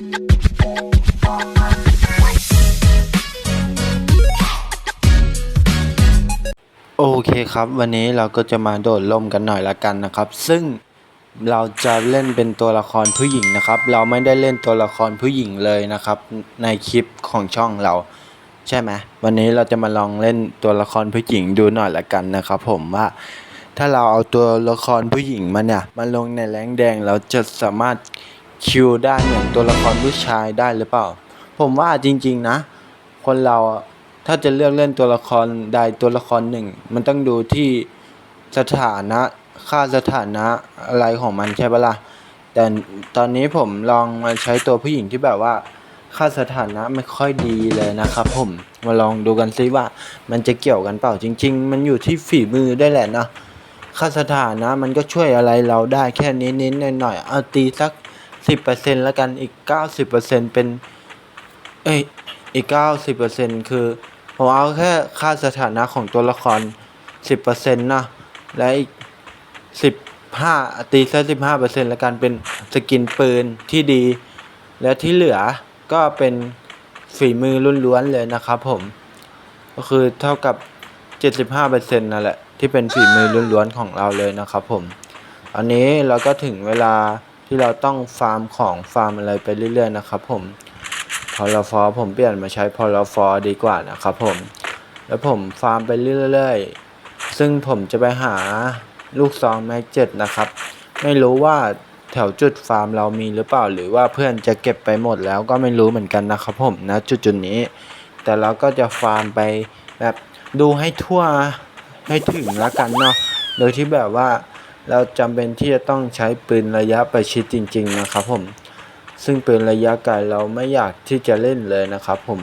โอเคครับ วันนี้เราก็จะมาโดดร่มกันหน่อยละกันนะครับ ซึ่งเราจะเล่นเป็นตัวละครผู้หญิงนะครับ เราไม่ได้เล่นตัวละครผู้หญิงเลยนะครับ ในคลิปของช่องเรา ใช่ไหมวันนี้เราจะมาลองเล่นตัวละครผู้หญิงดูหน่อยละกันนะครับ ผมว่าถ้าเราเอาตัวละครผู้หญิงมาเนี่ยมาลงในแรงแดงเราจะสามารถ คิวได้เหมือนตัวละครผู้ชายได้หรือเปล่า ผมว่าจริง ๆ นะ คนเราถ้าจะเลือกเล่นตัวละครใดตัวละครหนึ่ง มันต้องดูที่สถานะค่าสถานะอะไรของมันใช่ปะล่ะแต่ตอนนี้ผมลองมาใช้ตัวผู้หญิงที่แบบว่า ค่าสถานะไม่ค่อยดีเลยนะครับ ผมมาลองดูกันซิว่า มันจะเกี่ยวกันเปล่าจริง ๆ มันอยู่ที่ฝีมือได้แหละนะค่าสถานะมันก็ช่วยอะไรเราได้แค่นิดๆหน่อยๆเอาตีสัก สิบเปอร์เซ็นแล้วกันอีกเก้าสิบเปอร์เซ็นเป็นเอ้อีกเก้าสิบเปอร์เซ็นคือผมเอาแค่ค่าสถานะของตัวละครสิบเปอร์เซ็นต์นะและอีกสิบห้าตีซะสิบห้าเปอร์เซ็นต์แล้วกันเป็นสกินปืนที่ดี และที่เหลือก็เป็นฝีมือล้วนๆเลยนะครับผม ก็คือเท่ากับเจ็ดสิบห้าเปอร์เซ็นต์นั่นแหละที่เป็นฝีมือล้วนๆของเราเลยนะครับผม อันนี้เราก็ถึงเวลา ที่เราต้องฟาร์มของฟาร์มอะไรไปเรื่อย ๆ นะครับผมพอลฟอผมเปลี่ยนมาใช้พอลฟอดีกว่านะครับผม แล้วผมฟาร์มไปเรื่อยๆ ซึ่งผมจะไปหาลูกซองแม็กเจ็ดนะครับ ไม่รู้ว่าแถวจุดฟาร์มเรามีหรือเปล่า หรือว่าเพื่อนจะเก็บไปหมดแล้วก็ไม่รู้เหมือนกันนะครับผมนะจุดจุดๆนี้ แต่เราก็จะฟาร์มไปแบบดูให้ทั่วให้ถึงละกันเนาะโดยที่แบบว่า เราจำเป็นที่จะต้องใช้ปืนระยะประชิดจริง ๆ นะครับผม ซึ่งปืนระยะไกลเราไม่อยากที่จะเล่นเลยนะครับผม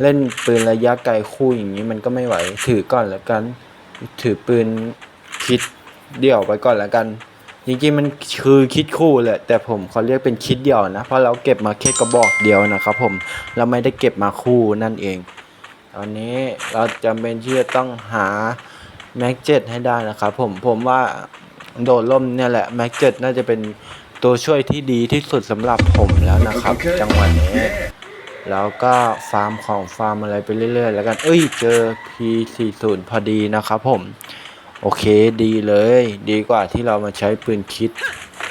เล่นปืนระยะไกลคู่อย่างนี้มันก็ไม่ไหว ถือก่อนแล้วกัน ถือปืนคิดเดี่ยวไปก่อนแล้วกัน จริงๆมันคือคิดคู่แหละ แต่ผมเขาเรียกเป็นคิดเดี่ยวนะ เพราะเราเก็บมาแค่กระบอกเดียวนะครับผม เราไม่ได้เก็บมาคู่นั่นเอง ตอนนี้เราจำเป็นที่จะต้องหาแม็กเจ็ให้ได้นะครับผม ผมว่า โดดล่มเนี่ยแหละแม็กเจ็น่าจะเป็นตัวช่วยที่ดีที่สุดสำหรับผมแล้วนะครับ จังหวะนี้ แล้วก็ฟาร์มของฟาร์มอะไรไปเรื่อย ๆ แล้วกัน เอ้ยเจอ P40 พอดีนะครับผม โอเคดีเลย ดีกว่าที่เรามาใช้ปืนคิด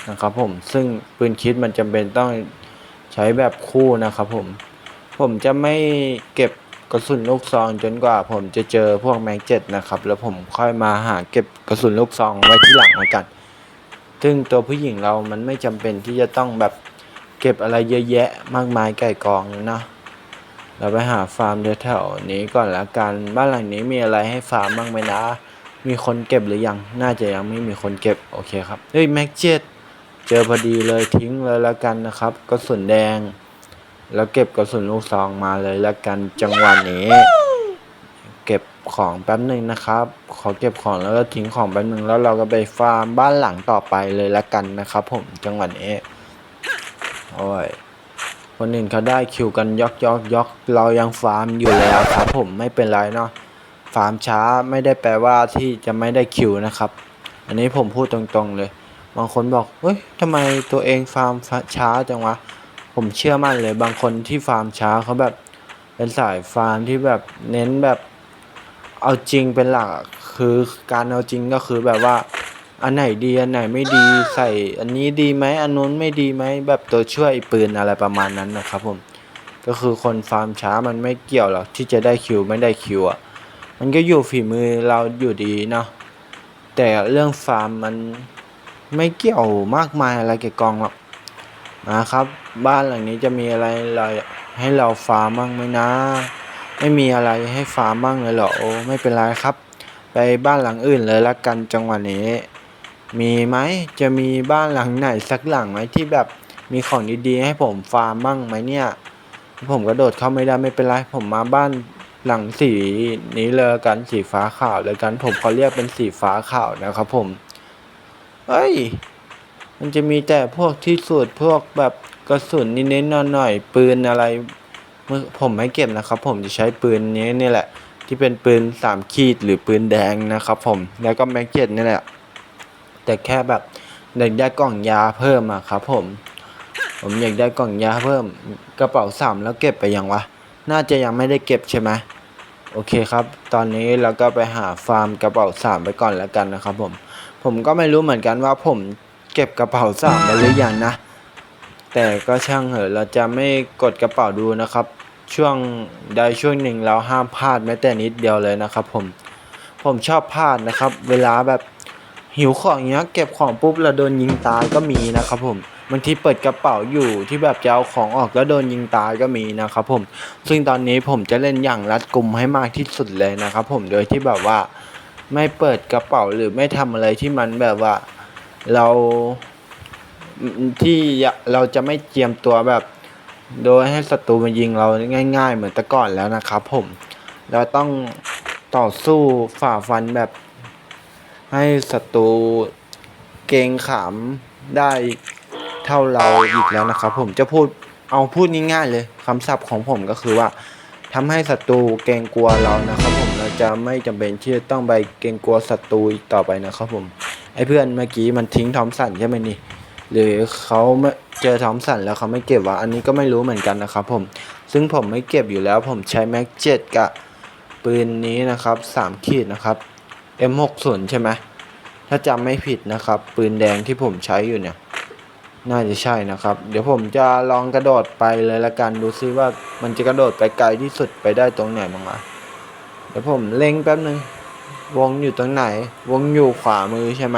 นะครับผมซึ่งปืนคิดมันจำเป็นต้องใช้แบบคู่นะครับผมผมจะไม่เก็บ กระสุนลูกซองจนกว่าผมจะเจอพวกแม็กเจ็ดนะครับ แล้วผมค่อยมาหาเก็บกระสุนลูกซองไว้ที่หลังแล้วกัน ซึ่งตัวผู้หญิงเรามันไม่จำเป็นที่จะต้องแบบเก็บอะไรเยอะแยะมากมายไก่กองนะเราไปหาฟาร์มแถวๆนี้ก่อนละกันบ้านหลังนี้มีอะไรให้ฟาร์มบ้างไหมนะ มีคนเก็บหรือยังน่าจะยังไม่มีคนเก็บโอเคครับเฮ้ยแม็กเจ็ดเจอพอดีเลยทิ้งเลยละกันนะครับกระสุนแดง แล้วเก็บกระสุนลูกซองมาเลยและกันจังหวะนี้ เก็บของแป๊บหนึ่งนะครับ ขอเก็บของแล้วก็ทิ้งของแป๊บหนึ่งแล้วเราก็ไปฟาร์มบ้านหลังต่อไปเลยละกันนะครับ ผมจังหวะนี้โอ้ยคนอื่นเขาได้คิวกันยอกยอกยอกเรายังฟาร์มอยู่แล้วครับผมไม่เป็นไรเนาะฟาร์มช้าไม่ได้แปลว่าที่จะไม่ได้คิวนะครับ อันนี้ผมพูดตรงๆเลย บางคนบอกเฮ้ยทำไมตัวเองฟาร์มช้าจังวะ ผมเชื่อมั่นเลยบางคนที่ฟาร์มช้าเขาแบบเป็นสายฟาร์มที่แบบเน้นแบบเอาจริงเป็นหลักคือการเอาจริงก็คือแบบว่าอันไหนดีอันไหนไม่ดีใส่อันนี้ดีไหมอันนู้นไม่ดีไหมแบบตัวช่วยปืนอะไรประมาณนั้นนะครับผมก็คือคนฟาร์มช้ามันไม่เกี่ยวหรอกที่จะได้คิวไม่ได้คิวอะมันก็อยู่ฝีมือเราอยู่ดีเนาะแต่เรื่องฟาร์มมันไม่เกี่ยวมากมายอะไรเกี่ยวกองหรอก นะครับ บ้านหลังนี้จะมีอะไรเราให้เราฟาร์มบ้างไหมนะ ไม่มีอะไรให้ฟาร์มบ้างเลยเหรอโอ้ไม่เป็นไรครับ ไปบ้านหลังอื่นเลยละกันจังหวะนี้ มีไหมจะมีบ้านหลังไหนสักหลังไหมที่แบบมีของดีๆให้ผมฟาร์มบ้างไหมเนี่ย ผมกระโดดเข้าไม่ได้ไม่เป็นไรผมมาบ้านหลังสีนี้เลยกันสีฟ้าขาวเลยกันผมเขาเรียกเป็นสีฟ้าขาวนะครับผม เฮ้ย มันจะมีแต่พวกที่สุดพวกแบบกระสุนนิดๆหน่อยๆปืนอะไรมึผมไม่เก็บนะครับ ผมจะใช้ปืนนี้นี่แหละ ที่เป็นปืนสามขีดหรือปืนแดงนะครับ ผมแล้วก็แม็กเจ็ตนี่แหละ แต่แค่แบบอยากได้กล่องยาเพิ่มอะครับ ผม ผมอยากได้กล่องยาเพิ่มกระเป๋าสามแล้วเก็บไปยังวะน่าจะยังไม่ได้เก็บใช่ไหมโอเคครับ ตอนนี้เราก็ไปหาฟาร์มกระเป๋าสามไปก่อนแล้วกันนะครับ ผม ผมก็ไม่รู้เหมือนกันว่าผม เก็บกระเป๋าสามไปหรือยังนะ แต่ก็ช่างเหอะเราจะไม่กดกระเป๋าดูนะครับ ช่วงใดช่วงหนึ่งเราห้ามพลาดแม้แต่นิดเดียวเลยนะครับ ผมผมชอบพลาดนะครับ เวลาแบบหิวของเงี้ยเก็บของปุ๊บแล้วโดนยิงตายก็มีนะครับ ผมบางทีเปิดกระเป๋าอยู่ที่แบบจะเอาของออกแล้วโดนยิงตายก็มีนะครับผมซึ่งตอนนี้ผมจะเล่นอย่างรัดกุมให้มากที่สุดเลยนะครับ ผมโดยที่แบบว่า ไม่เปิดกระเป๋าหรือไม่ทำอะไรที่มันแบบว่า เราที่เราจะไม่เจียมตัวแบบ โดยให้ศัตรูมายิงเราง่าย ๆ เหมือนแต่ก่อนแล้วนะครับ ผม เราต้องต่อสู้ฝ่าฟันแบบ ให้ศัตรูเกรงขามได้เท่าเราอีกแล้วนะครับ ผมจะพูดเอาพูดง่ายๆเลยคำศัพท์ของผมก็คือว่าทำให้ศัตรูเกรงกลัวเรานะครับ ผมเราจะไม่จำเป็นที่จะต้องไปเกรงกลัวศัตรูอีกต่อไปนะครับผม ไอ้เพื่อนเมื่อกี้มันทิ้งทอมสันใช่ไหมนี่ หรือเขาเจอทอมสันแล้วเขาไม่เก็บวะอันนี้ก็ไม่รู้เหมือนกันนะครับผมซึ่งผมไม่เก็บอยู่แล้วผมใช้แม็กเจ็ดกับปืนนี้นะครับสามขีดนะครับ M60 ใช่ไหมถ้าจำไม่ผิดนะครับ ปืนแดงที่ผมใช้อยู่เนี่ย น่าจะใช่นะครับ เดี๋ยวผมจะลองกระโดดไปเลยละกันดูซิว่ามันจะกระโดดไปไกลที่สุดไปได้ตรงไหนบ้างวะเดี๋ยวผมเล็งแป๊บนึง วงอยู่ตรงไหน วงอยู่ขวามือใช่ไหม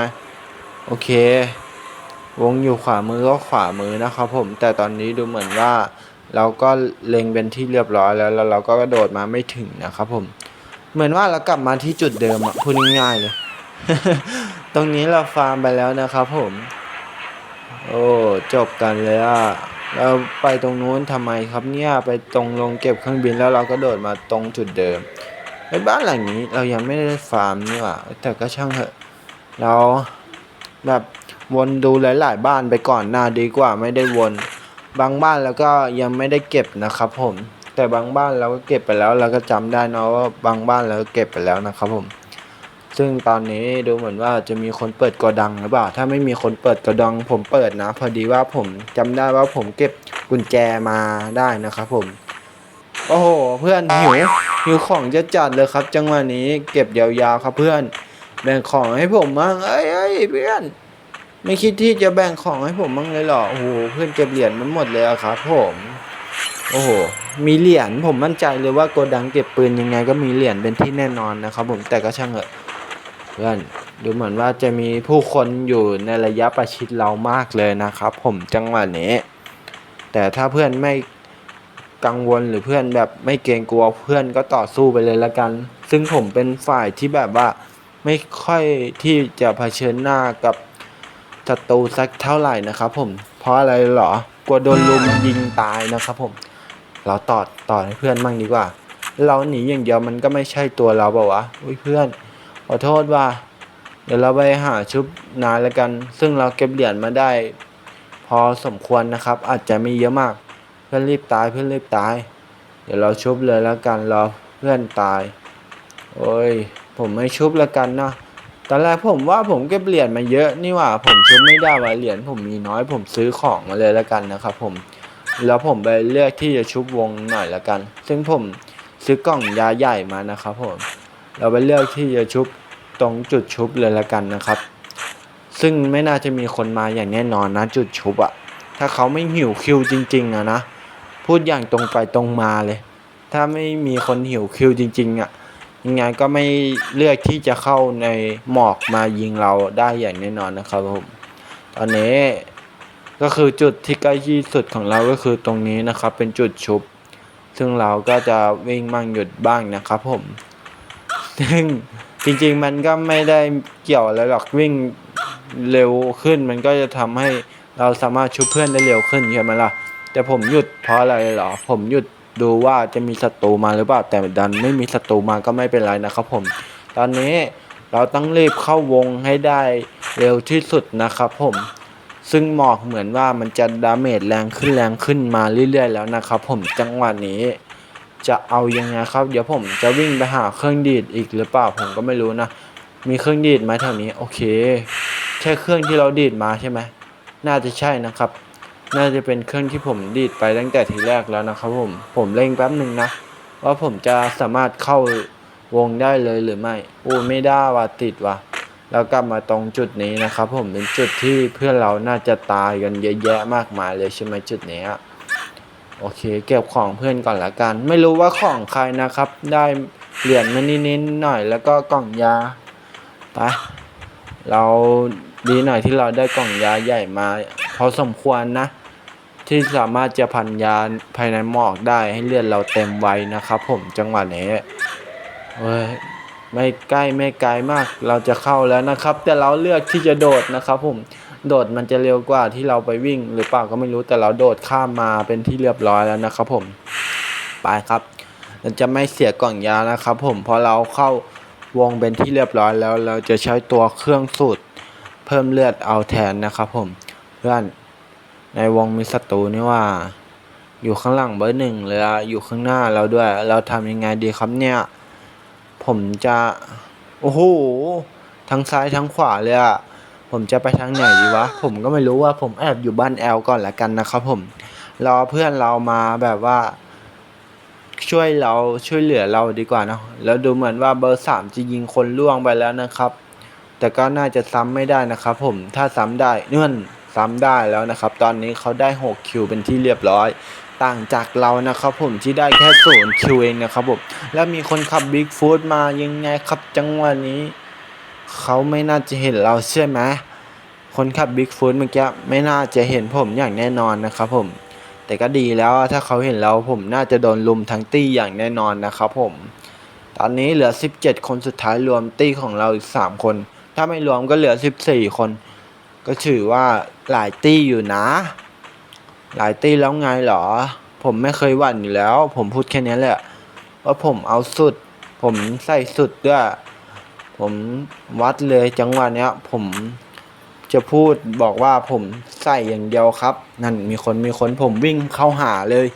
โอเค วงอยู่ขวามือก็ขวามือนะครับผม แต่ตอนนี้ดูเหมือนว่า เราก็เล็งเป็นที่เรียบร้อยแล้วแล้วเราก็กระโดดมาไม่ถึงนะครับผม เหมือนว่าเรากลับมาที่จุดเดิมอะพูดง่ายๆเลย ตรงนี้เราฟาร์มไปแล้วนะครับผม โอ้จบกันเลยอะเราไปตรงนู้นทำไมครับเนี่ย ไปตรงลงเก็บเครื่องบินแล้วเราก็โดดมาตรงจุดเดิม ไอ้บ้านหลังนี้เรายังไม่ได้ฟาร์มนี่หว่าแต่ก็ช่างเถอะ เราแบบวนดูหลาย ๆ บ้านไปก่อนหน้าดีกว่าไม่ได้วน บางบ้านแล้วก็ยังไม่ได้เก็บนะครับ ผม แต่บางบ้านเราก็เก็บไปแล้ว เราก็จำได้นะว่าบางบ้านเราก็เก็บไปแล้วนะครับผม ซึ่งตอนนี้ดูเหมือนว่าจะมีคนเปิดกระดังหรือเปล่า ถ้าไม่มีคนเปิดกระดัง ผมเปิดนะ พอดีว่าผมจำได้ว่าผมเก็บกุญแจมาได้นะครับผม โอ้โห เพื่อนหิว หิวของจะจัดเลยครับ จังหวะนี้เก็บยาวๆครับเพื่อน แบ่งของให้ผมมั่งเอ้ยเอ้ยเพื่อน ไม่คิดที่จะแบ่งของให้ผมมั่งเลยเหรอโอ้โหเพื่อนเก็บเหรียญมันหมดเลยอะครับผมโอ้โหมีเหรียญผมมั่นใจเลยว่าโกดังเก็บปืนยังไงก็มีเหรียญเป็นที่แน่นอนนะครับ ผมแต่ก็ช่างเถอะเพื่อนดูเหมือนว่าจะมีผู้คนอยู่ในระยะประชิดเรามากเลยนะครับ ผมจังหวะนี้ แต่ถ้าเพื่อนไม่ กังวลหรือเพื่อนแบบไม่เกรงกลัวเพื่อนก็ต่อสู้ไปเลยละกัน ซึ่งผมเป็นฝ่ายที่แบบว่าไม่ค่อยที่จะเผชิญหน้ากับศัตรูสักเท่าไหร่นะครับผมเพราะอะไรเหรอกลัวโดนลุมยิงตายนะครับผม เราต่อต่อให้เพื่อนมั่งดีกว่า เราหนีอย่างเดียวมันก็ไม่ใช่ตัวเราเปล่าวะอุ้ยเพื่อนขอโทษว่า เดี๋ยวเราไปหาชุบนายแล้วกัน ซึ่งเราเก็บเหรียญมาได้ พอสมควรนะครับ อาจจะไม่เยอะมาก เพื่อนรีบตายเพื่อนรีบตาย เดี๋ยวเราชุบเลยแล้วกันรอเพื่อนตาย โอ้ย ผมไม่ชุบแล้วกันเนาะตอนแรกผมว่าผมเก็บเหรียญมาเยอะนี่หว่าผมชุบไม่ได้ว่าเหรียญผมมีน้อยผมซื้อของมาเลยแล้วกันนะครับผมแล้วผมไปเลือกที่จะชุบวงหน่อยละกัน ซึ่งผมซื้อกล่องยาใหญ่มานะครับผม เราไปเลือกที่จะชุบตรงจุดชุบเลยละกันนะครับ ซึ่งไม่น่าจะมีคนมาอย่างแน่นอนนะจุดชุบอะถ้าเขาไม่หิวคิวจริงๆอะนะ พูดอย่างตรงไปตรงมาเลย ถ้าไม่มีคนหิวคิวจริง ๆอะยังไงก็ไม่เลือกที่จะเข้าในหมอกมายิงเราได้อย่างแน่นอนนะครับผมตอนนี้ก็คือจุดที่ใกล้ที่สุดของเราก็คือตรงนี้นะครับ เป็นจุดชุบ ซึ่งเราก็จะวิ่งมั่งหยุดบ้างนะครับผม ซึ่งจริงๆมันก็ไม่ได้เกี่ยวอะไรหรอกวิ่งเร็วขึ้น มันก็จะทำให้เราสามารถชุบเพื่อนได้เร็วขึ้นใช่ไหมล่ะ แต่ผมหยุดเพราะอะไรเหรอ ผมหยุดดูว่าจะมีศัตรูมาหรือเปล่าแต่ดันไม่มีศัตรูมาก็ไม่เป็นไรนะครับผม ตอนนี้เราต้องรีบเข้าวงให้ได้เร็วที่สุดนะครับผม ซึ่งหมอกเหมือนว่ามันจะดาเมจแรงขึ้นแรงขึ้นมาเรื่อยๆแล้วนะครับผมจังหวะนี้ จะเอายังไงครับ เดี๋ยวผมจะวิ่งไปหาเครื่องดีดอีกหรือเปล่าผมก็ไม่รู้นะ มีเครื่องดีดไหมแถวนี้โอเค ใช่เครื่องที่เราดีดมาใช่ไหมน่าจะใช่นะครับ น่าจะเป็นเครื่องที่ผมดีดไปตั้งแต่ทีแรกแล้วนะครับผม ผมเล่งแป๊บหนึ่งนะ ว่าผมจะสามารถเข้าวงได้เลยหรือไม่อู้ไม่ได้ว่ะติดว่ะแล้วกลับมาตรงจุดนี้นะครับผมเป็นจุดที่เพื่อนเราน่าจะตายกันเยอะแยะมากมายเลยใช่ไหมจุดนี้ยโอเค เก็บของเพื่อนก่อนละกัน ไม่รู้ว่าของใครนะครับ ได้เหรียญมานิดๆหน่อย แล้วก็กล่องยาไปเราดีหน่อยที่เราได้กล่องยาใหญ่มา พอสมควรนะ ที่สามารถจะพันยาภายในหมอกได้ให้เลือดเราเต็มไวนะครับผมจังหวะนี้เฮ้ยไม่ใกล้ไม่ไกลมาก เราจะเข้าแล้วนะครับ แต่เราเลือกที่จะโดดนะครับผมโดดมันจะเร็วกว่าที่เราไปวิ่ง หรือเปล่าก็ไม่รู้แต่เราโดดข้ามมาเป็นที่เรียบร้อยแล้วนะครับผมไปครับเราจะไม่เสียกล่องยานะครับ ผมพราะเราเข้าวงเป็นที่เรียบร้อยแล้ว เราจะใช้ตัวเครื่องสูตรเพิ่มเลือดเอาแทนนะครับผม เพื่อน ในวงมีศัตรูนี่ว่า อยู่ข้างหลังเบอร์หนึ่งเลยอะอยู่ข้างหน้าเราด้วย เราทำยังไงดีครับเนี่ย ผมจะ โอ้โห ทั้งซ้ายทั้งขวาเลยอะผมจะไปทางไหนดีวะ ผมก็ไม่รู้ว่าผมแอบอยู่บ้านแอลก่อนละกันนะครับผม รอเพื่อนเรามาแบบว่า ช่วยเราช่วยเหลือเราดีกว่านะแล้วดูเหมือนว่าเบอร์สามจะยิงคนล่วงไปแล้วนะครับ แต่ก็น่าจะซ้ำไม่ได้นะครับผม ถ้าซ้ำได้เนื่อน ซ้ำได้แล้วนะครับ ตอนนี้เขาได้ 6 คิวเป็นที่เรียบร้อย ต่างจากเรานะครับผมที่ได้แค่ศูนย์คิวเองนะครับผมแล้วมีคนขับบิ๊กฟูดมายังไงครับจังหวะนี้ เขาไม่น่าจะเห็นเราใช่ไหมคนขับบิ๊กฟูดเมื่อกี้ไม่น่าจะเห็นผมอย่างแน่นอนนะครับผมแต่ก็ดีแล้วถ้าเขาเห็นเราผมน่าจะโดนลุมทั้งตี้อย่างแน่นอนนะครับผม ตอนนี้เหลือ 17 คนสุดท้ายรวมตี้ของเราอีก 3 คน ถ้าไม่รวมก็เหลือ 14 คน ก็ถือว่าหลายตี้อยู่นะ หลายตี้แล้วไงเหรอ ผมไม่เคยหวั่นอยู่แล้ว ผมพูดแค่นี้แหละ ว่าผมเอาสุด ผมใส่สุดด้วย ผมวัดเลยจังหวะเนี้ย ผมจะพูดบอกว่าผมใส่อย่างเดียวครับ นั่นมีคนมีคนผมวิ่งเข้าหาเลย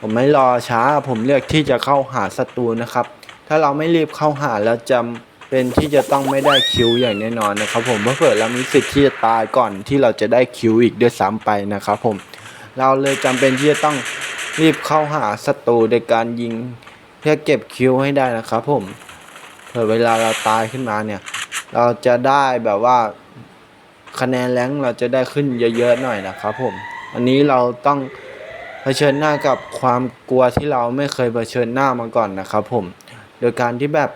ผมไม่รอช้า ผมเลือกที่จะเข้าหาศัตรูนะครับ ถ้าเราไม่รีบเข้าหาแล้วจำ เป็นที่จะต้องไม่ได้คิวอย่างแน่นอนนะครับ ผมเพราะเผื่อเรามีสิทธิ์ที่จะตายก่อนที่เราจะได้คิวอีกด้วยซ้ำไปนะครับ ผม เราเลยจำเป็นที่จะต้องรีบเข้าหาศัตรูโดยการยิงเพื่อเก็บคิวให้ได้นะครับ ผมเผื่อเวลาเราตายขึ้นมาเนี่ย เราจะได้แบบว่าคะแนนแรงเราจะได้ขึ้นเยอะๆหน่อยนะครับ ผม อันนี้เราต้องเผชิญหน้ากับความกลัวที่เราไม่เคยเผชิญหน้ามาก่อนนะครับ ผม โดยการที่แบบ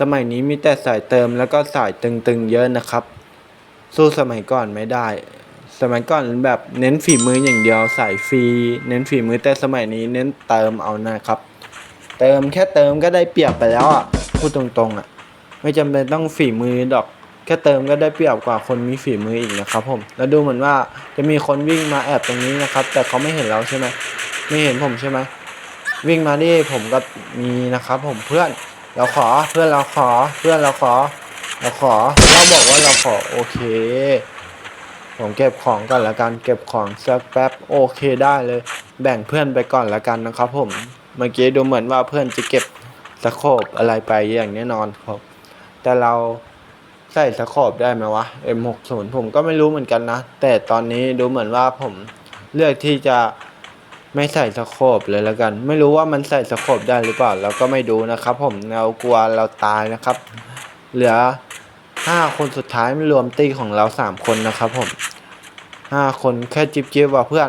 สมัยนี้มีแต่สายเติมแล้วก็สายตึงๆเยอะนะครับ สู้สมัยก่อนไม่ได้ สมัยก่อนแบบเน้นฝีมืออย่างเดียวสายฟรีเน้นฝีมือแต่สมัยนี้เน้นเติมเอานะครับ เติมแค่เติมก็ได้เปรียบไปแล้วอะพูดตรงๆอะ ไม่จำเป็นต้องฝีมือดอกแค่เติมก็ได้เปรียบกว่าคนมีฝีมืออีกนะครับผมแล้วดูเหมือนว่าจะมีคนวิ่งมาแอบตรงนี้นะครับ แต่เขาไม่เห็นเราใช่ไหมไม่เห็นผมใช่ไหมวิ่งมาดิผมก็มีนะครับ ผมเพื่อน เราขอเพื่อนเราขอเพื่อนเราขอ เราขอเราบอกว่าเราขอโอเค ผมเก็บของก่อนละกันเก็บของสักแป๊บโอเคได้เลย แบ่งเพื่อนไปก่อนละกันนะครับ ผมเมื่อกี้ดูเหมือนว่าเพื่อนจะเก็บสโคบอะไรไปอย่างแน่นอนครับ แต่เราใส่สโคบได้ไหมวะ M60 ผมก็ไม่รู้เหมือนกันนะ แต่ตอนนี้ดูเหมือนว่าผมเลือกที่จะ ไม่ใส่สโคบเลยแล้วกัน ไม่รู้ว่ามันใส่สโคบได้หรือเปล่าเราก็ไม่ดูนะครับ ผมเรากลัวเราตายนะครับ เหลือห้าคนสุดท้ายรวมตีของเราสามคนนะครับ ผมห้าคนแค่จิบจิบว่าเพื่อน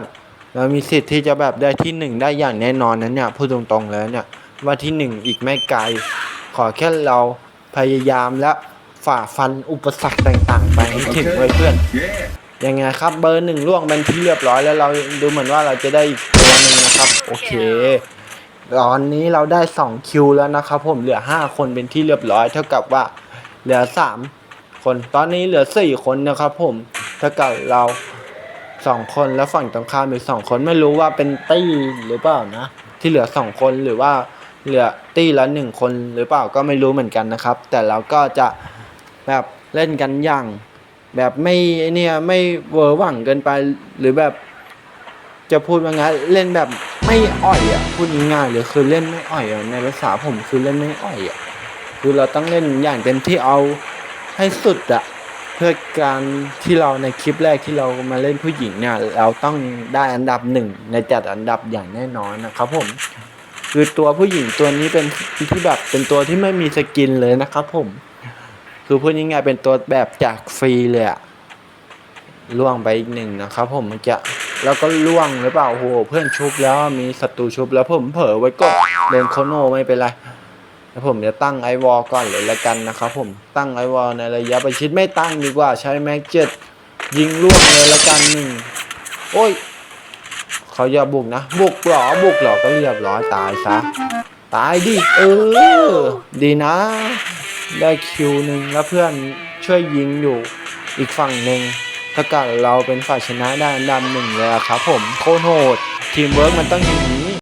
เรามีสิทธิ์ที่จะแบบได้ที่หนึ่งได้อย่างแน่นอนนั้นเนี่ยพูดตรงๆเลยเนี่ยว่าที่หนึ่งอีกไม่ไกล ขอแค่เราพยายามและฝ่าฟันอุปสรรคต่างๆ ไปให้ถึงไว้เพื่อนยังไงครับเบอร์หนึ่งล่วงเป็นที่เรียบร้อยแล้วเราดูเหมือนว่าเราจะได้อีก ตัวหนึ่งนะครับ โอเค ตอนนี้เราได้ 2 คิวแล้วนะครับ ผมเหลือ 5 คนเป็นที่เรียบร้อย เท่ากับว่าเหลือ 3 คนตอนนี้เหลือ 4 คนนะครับ ผมเท่ากับเรา2คนแล้วฝั่งตรงข้ามอีก2คนไม่รู้ว่าเป็นตี้หรือเปล่านะ ที่เหลือ2คนหรือว่าเหลือตี้ละหนึ่งคนหรือเปล่าก็ไม่รู้เหมือนกันนะครับ แต่เราก็จะแบบเล่นกันอย่าง แบบไม่ไอ้เนี่ยไม่เวอร์หวังเกินไปหรือแบบ จะพูดว่าไงเล่นแบบไม่อ่อยอะพูดง่ายๆเลยคือเล่นไม่อ่อยอะในภาษาผมคือเล่นไม่อ่อยอะคือเราต้องเล่นอย่างเต็มที่เอาให้สุดอะเพื่อการที่เราในคลิปแรกที่เรามาเล่นผู้หญิงเนี่ย เราต้องได้อันดับหนึ่งในจัดอันดับอย่างแน่นอนนะครับผม คือตัวผู้หญิงตัวนี้เป็นที่แบบเป็นตัวที่ไม่มีสกินเลยนะครับผม คือพูดง่ายๆเป็นตัวแบบจากฟรีเลยอะล่วงไปอีกหนึ่งนะครับผมมื่อกี้ แล้วก็ล่วงหรือเปล่าโอ้โหเพื่อนชุบแล้วมีศัตรูชุบแล้วผมเผลอไว้ก็โดนโคโนไม่เป็นไรแล้วผมจะตั้งไอวอลก่อนเลยละกันนะครับผมตั้งไอวอลในระยะประชิดไม่ตั้งดีกว่าใช้แม็กเจ็ดยิงล่วงเลยละกันหนึ่งโอ้ยเขาอย่าบุกนะ บุกหรอบุกหรอก็เรียบร้อยตายซะตายดิเออ ดีนะ ได้คิวหนึ่งแล้วเพื่อนช่วยยิงอยู่อีกฝั่งหนึ่ง ถ้าเกิดเราเป็นฝ่ายชนะได้อันดับหนึ่งเลยครับผมโคตรโหดทีมเวิร์กมันต้องอย่างนี้